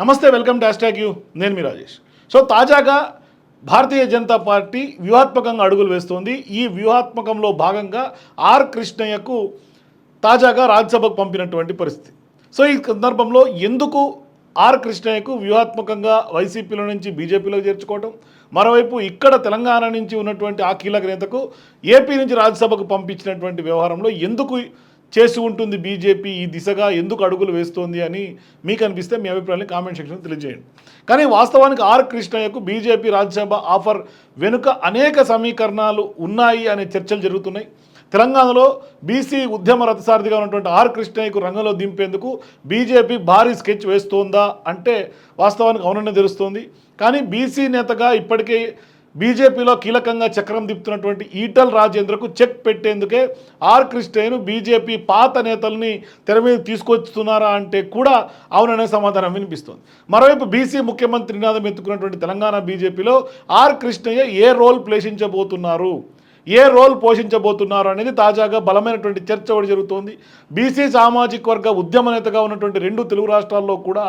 నమస్తే welcome to hash you. నేను మీ Rajesh. So తాజాగా భారతీయ జనతా పార్టీ వ్యూహాత్మకంగా అడుగులు వేస్తోంది. ఈ వ్యూహాత్మకంలో భాగంగా ఆర్ కృష్ణయ్యకు తాజాగా రాజ్యసభకు పంపినటువంటి పరిస్థితి. సో ఈ సందర్భంలో ఎందుకు ఆర్ కృష్ణయ్యకు వ్యూహాత్మకంగా వైసీపీలో నుంచి బీజేపీలో చేర్చుకోవటం? మరోవైపు ఇక్కడ తెలంగాణ నుంచి ఉన్నటువంటి ఆ కీలక నేతకు ఏపీ నుంచి రాజ్యసభకు పంపించినటువంటి వ్యవహారంలో ఎందుకు చేసి ఉంటుంది బీజేపీ ఈ దిశగా ఎందుకు అడుగులు వేస్తోంది అని మీకు అనిపిస్తే మీ అభిప్రాయాన్ని కామెంట్ సెక్షన్లో తెలియజేయండి. కానీ వాస్తవానికి ఆర్ కృష్ణయ్యకు బీజేపీ రాజ్యసభ ఆఫర్ వెనుక అనేక సమీకరణాలు ఉన్నాయి అనే చర్చలు జరుగుతున్నాయి. తెలంగాణలో బీసీ ఉద్యమ రథసారథిగా ఉన్నటువంటి ఆర్ కృష్ణయ్యకు రంగంలో దింపేందుకు బీజేపీ భారీ స్కెచ్ వేస్తోందా అంటే వాస్తవానికి అవుననే తెలుస్తోంది. కానీ బీసీ నేతగా ఇప్పటికే బీజేపీలో కీలకంగా చక్రం తిప్పుతున్నటువంటి ఈటల్ రాజేంద్రకు చెక్ పెట్టేందుకే ఆర్ కృష్ణయ్యను బీజేపీ పాత నేతల్ని తెర మీద తీసుకొస్తున్నారా అంటే కూడా అవుననే సమాధానం వినిపిస్తుంది. మరోవైపు బీసీ ముఖ్యమంత్రి నినాదం ఎత్తుకున్నటువంటి తెలంగాణ బీజేపీలో ఆర్ కృష్ణయ్య ఏ రోల్ ప్లేషించబోతున్నారు? ఏ రోల్ పోషించబోతున్నారు అనేది తాజాగా బలమైనటువంటి చర్చ కూడా జరుగుతోంది. బీసీ సామాజిక వర్గ ఉద్యమ నేతగా ఉన్నటువంటి రెండు తెలుగు రాష్ట్రాల్లో కూడా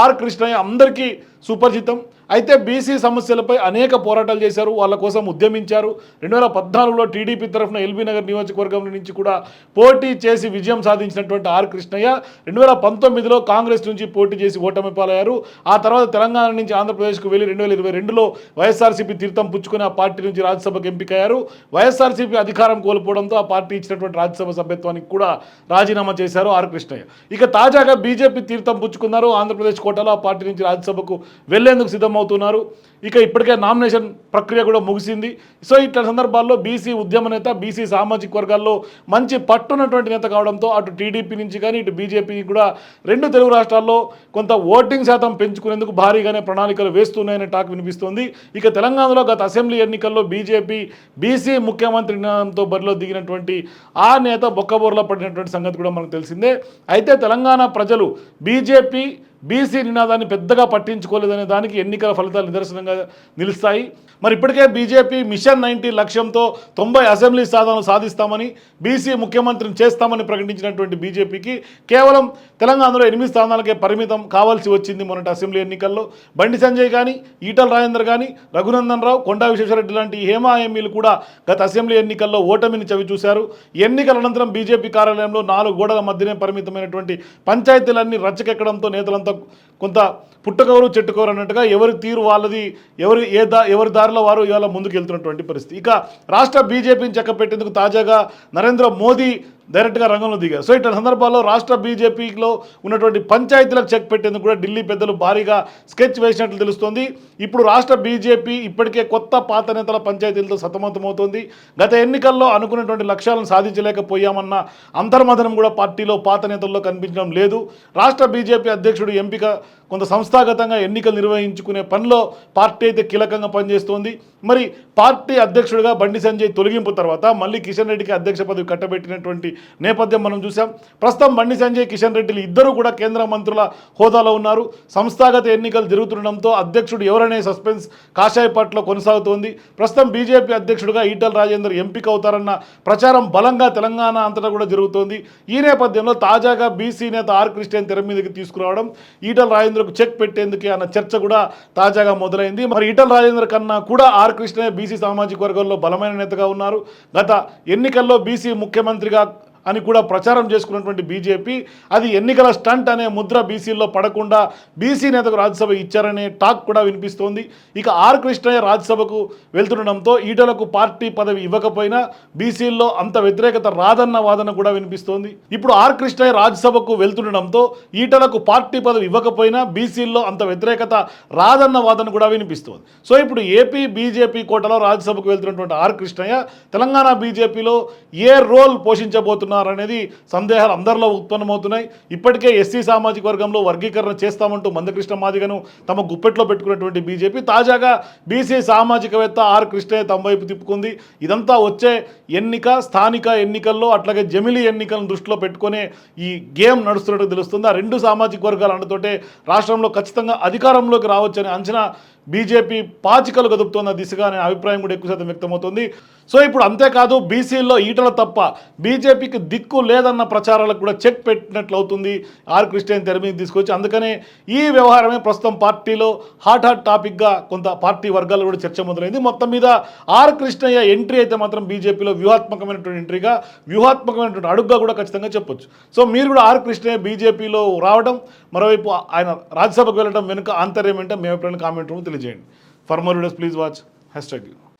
ఆర్ కృష్ణయ్య అందరికీ సుపరిచితం. అయితే బీసీ సమస్యలపై అనేక పోరాటాలు చేశారు. వాళ్ళ కోసం ఉద్యమించారు. రెండు వేల పద్నాలుగులో టీడీపీ తరఫున ఎల్బీ నగర్ నియోజకవర్గం నుంచి కూడా పోటీ చేసి విజయం సాధించినటువంటి ఆర్ కృష్ణయ్య రెండు వేల పంతొమ్మిదిలో కాంగ్రెస్ నుంచి పోటీ చేసి ఓటమి పాలయ్యారు ఆ తర్వాత తెలంగాణ నుంచి ఆంధ్రప్రదేశ్కు వెళ్ళి రెండు వేల ఇరవై రెండులో వైఎస్ఆర్సీపీ తీర్థం పుచ్చుకుని ఆ పార్టీ నుంచి రాజ్యసభకు ఎంపికయ్యారు. వైఎస్ఆర్సీపీ అధికారం కోల్పోవడంతో ఆ పార్టీ ఇచ్చినటువంటి రాజ్యసభ సభ్యత్వానికి కూడా రాజీనామా చేశారు ఆర్ కృష్ణయ్య. ఇక తాజాగా బీజేపీ తీర్థం పుచ్చుకున్నారు. ఆంధ్రప్రదేశ్ కోటాలో ఆ పార్టీ నుంచి రాజ్యసభకు వెళ్ళేందుకు అవుతున్నారు. ఇక ఇప్పటికే నామినేషన్ ప్రక్రియ కూడా ముగిసింది. సో ఇట్లా సందర్భాల్లో బీసీ ఉద్యమ నేత బీసీ సామాజిక వర్గాల్లో మంచి పట్టున్నటువంటి నేత కావడంతో అటు టీడీపీ నుంచి కానీ ఇటు బీజేపీ కూడా రెండు తెలుగు రాష్ట్రాల్లో కొంత ఓటింగ్ శాతం పెంచుకునేందుకు భారీగానే ప్రణాళికలు వేస్తున్నాయనే టాక్ వినిపిస్తోంది. ఇక తెలంగాణలో గత అసెంబ్లీ ఎన్నికల్లో బీజేపీ బీసీ ముఖ్యమంత్రి నినాదంతో బరిలో దిగినటువంటి ఆ నేత బొక్కబోర్లో పడినటువంటి సంగతి కూడా మనకు తెలిసిందే. అయితే తెలంగాణ ప్రజలు బీజేపీ బీసీ నినాదాన్ని పెద్దగా పట్టించుకోలేదనే దానికి ఎన్నికల ఫలితాలు నిదర్శనంగా నిలుస్తాయి. మరి ఇప్పటికే బీజేపీ మిషన్ నైన్టీ లక్ష్యంతో తొంభై అసెంబ్లీ స్థానాలు సాధిస్తామని బీసీ ముఖ్యమంత్రిని చేస్తామని ప్రకటించినటువంటి బీజేపీకి కేవలం తెలంగాణలో ఎనిమిది స్థానాలకే పరిమితం కావాల్సి వచ్చింది మొన్నటి అసెంబ్లీ ఎన్నికల్లో. బండి సంజయ్ కానీ ఈటల రాజేందర్ కానీ రఘునందన్ రావు కొండా విశ్వేశ్వరరెడ్డి లాంటి హేమా ఎంఈలు కూడా గత అసెంబ్లీ ఎన్నికల్లో ఓటమిని చవి చూశారు ఎన్నికల అనంతరం బీజేపీ కార్యాలయంలో నాలుగు గోడల మధ్యనే పరిమితమైనటువంటి పంచాయతీలన్నీ రచ్చకెక్కడంతో నేతలంతా కొంత పుట్టకవరు చెట్టుకవరు అన్నట్టుగా ఎవరి తీరు వాళ్ళది ఎవరి ఏ దా ఎవరి దారిలో వారు ఇవాళ ముందుకు వెళ్తున్నటువంటి పరిస్థితి. ఇక రాష్ట్ర బీజేపీని చక్కపెట్టేందుకు తాజాగా నరేంద్ర మోదీ డైరెక్ట్గా రంగంలో దిగారు. సో ఇట్లాంటి సందర్భాల్లో రాష్ట్ర బీజేపీలో ఉన్నటువంటి పంచాయతీలకు చెక్ పెట్టేందుకు కూడా ఢిల్లీ పెద్దలు భారీగా స్కెచ్ వేసినట్లు తెలుస్తోంది. ఇప్పుడు రాష్ట్ర బీజేపీ ఇప్పటికే కొత్త పాత నేతల పంచాయతీలతో సతమతమవుతోంది. గత ఎన్నికల్లో అనుకున్నటువంటి లక్ష్యాలను సాధించలేకపోయామన్న అంతర్మదనం కూడా పార్టీలో పాత నేతల్లో కనిపించడం లేదు. రాష్ట్ర బీజేపీ అధ్యక్షుడు ఎంపిక కొంత సంస్థాగతంగా ఎన్నికలు నిర్వహించుకునే పనిలో పార్టీ అయితే కీలకంగా పనిచేస్తోంది. మరి పార్టీ అధ్యక్షుడిగా బండి సంజయ్ తొలగింపు తర్వాత మళ్ళీ కిషన్ రెడ్డికి అధ్యక్ష పదవి కట్టబెట్టినటువంటి నేపథ్యం మనం చూసాం ప్రస్తుతం బండి సంజయ్ కిషన్ రెడ్డిలు ఇద్దరు కూడా కేంద్ర మంత్రుల హోదాలో ఉన్నారు. సంస్థాగత ఎన్నికలు జరుగుతుండడంతో అధ్యక్షుడు ఎవరనే సస్పెన్స్ కాషాయ పార్టీలో కొనసాగుతోంది. ప్రస్తుతం బీజేపీ అధ్యక్షుడిగా ఈటల రాజేందర్ ఎంపిక అవుతారన్న ప్రచారం బలంగా తెలంగాణ అంతటా కూడా జరుగుతోంది. ఈ నేపథ్యంలో తాజాగా బీసీ నేత ఆర్ కృష్ణన్ తెర మీదకి తీసుకురావడం ఈటల రాజేంద్రకు చెక్ పెట్టేందుకే అన్న చర్చ కూడా తాజాగా మొదలైంది. మరి ఈటల రాజేంద్ర కన్నా కూడా ఆర్ కృష్ణయ్య బీసీ సామాజిక వర్గంలో బలమైన నేతగా ఉన్నారు. గత ఎన్నికల్లో బీసీ ముఖ్యమంత్రిగా అని కూడా ప్రచారం చేసుకున్నటువంటి బీజేపీ. అది ఎన్నికల స్టంట్ అనే ముద్ర బీసీల్లో పడకుండా బీసీ నేతకు రాజ్యసభ ఇచ్చారనే టాక్ కూడా వినిపిస్తోంది. ఇక ఆర్ కృష్ణయ్య రాజ్యసభకు వెళ్తుండడంతో ఈటలకు పార్టీ పదవి ఇవ్వకపోయినా బీసీల్లో అంత వ్యతిరేకత రాదన్న వాదన కూడా వినిపిస్తోంది. ఇప్పుడు ఆర్ కృష్ణయ్య రాజ్యసభకు వెళ్తుండడంతో ఈటలకు పార్టీ పదవి ఇవ్వకపోయినా బీసీల్లో అంత వ్యతిరేకత రాదన్న వాదన కూడా వినిపిస్తోంది. సో ఇప్పుడు ఏపీ బీజేపీ కోటలో రాజ్యసభకు వెళ్తున్నటువంటి ఆర్ కృష్ణయ్య తెలంగాణ బీజేపీలో ఏ రోల్ పోషించబోతున్నారనేది సందేహాలు అందరిలో ఉత్పన్నమవుతున్నాయి. ఇప్పటికే ఎస్సీ సామాజిక వర్గంలో వర్గీకరణ చేస్తామంటూ మందకృష్ణ మాదిగను తమ గుప్పెట్లో పెట్టుకున్నటువంటి బీజేపీ తాజాగా బీసీ సామాజికవేత్త ఆర్ కృష్ణయ్య తమ వైపు తిప్పుకుంది. ఇదంతా వచ్చే ఎన్నిక స్థానిక ఎన్నికల్లో అట్లాగే జమిలీ ఎన్నికలను దృష్టిలో పెట్టుకునే ఈ గేమ్ నడుస్తున్నట్టు తెలుస్తుంది. ఆ రెండు సామాజిక వర్గాలు అండతోటే రాష్ట్రంలో ఖచ్చితంగా అధికారంలోకి రావచ్చనే అంచనా బీజేపీ పాచికలు గదుపుతోన్న దిశగా అనే అభిప్రాయం కూడా ఎక్కువ శాతం వ్యక్తమవుతుంది. సో ఇప్పుడు అంతేకాదు బీసీల్లో ఈటల తప్ప బీజేపీకి దిక్కు లేదన్న ప్రచారాలకు కూడా చెక్ పెట్టినట్లు అవుతుంది. ఆర్ క్రిస్టియన్ తెర మీద తీసుకొచ్చి అందుకనే ఈ వ్యవహారమే ప్రస్తుతం పార్టీలో హాట్ హాట్ టాపిక్గా కొంత పార్టీ వర్గాలు కూడా చర్చ మొదలైంది. మొత్తం మీద ఆర్ కృష్ణయ్య ఎంట్రీ అయితే మాత్రం బీజేపీలో వ్యూహాత్మకమైనటువంటి ఎంట్రీగా వ్యూహాత్మకమైనటువంటి అడుగుగా కూడా ఖచ్చితంగా చెప్పొచ్చు. సో మీరు కూడా ఆర్ కృష్ణయ్య బీజేపీలో రావడం మరోవైపు ఆయన రాజ్యసభకు వెళ్ళడం వెనుక ఆంతర్యం ఏంటో మేము ఎప్పుడైనా కామెంట్ రూమ్ తెలియజేయండి. For more videos please watch hashtag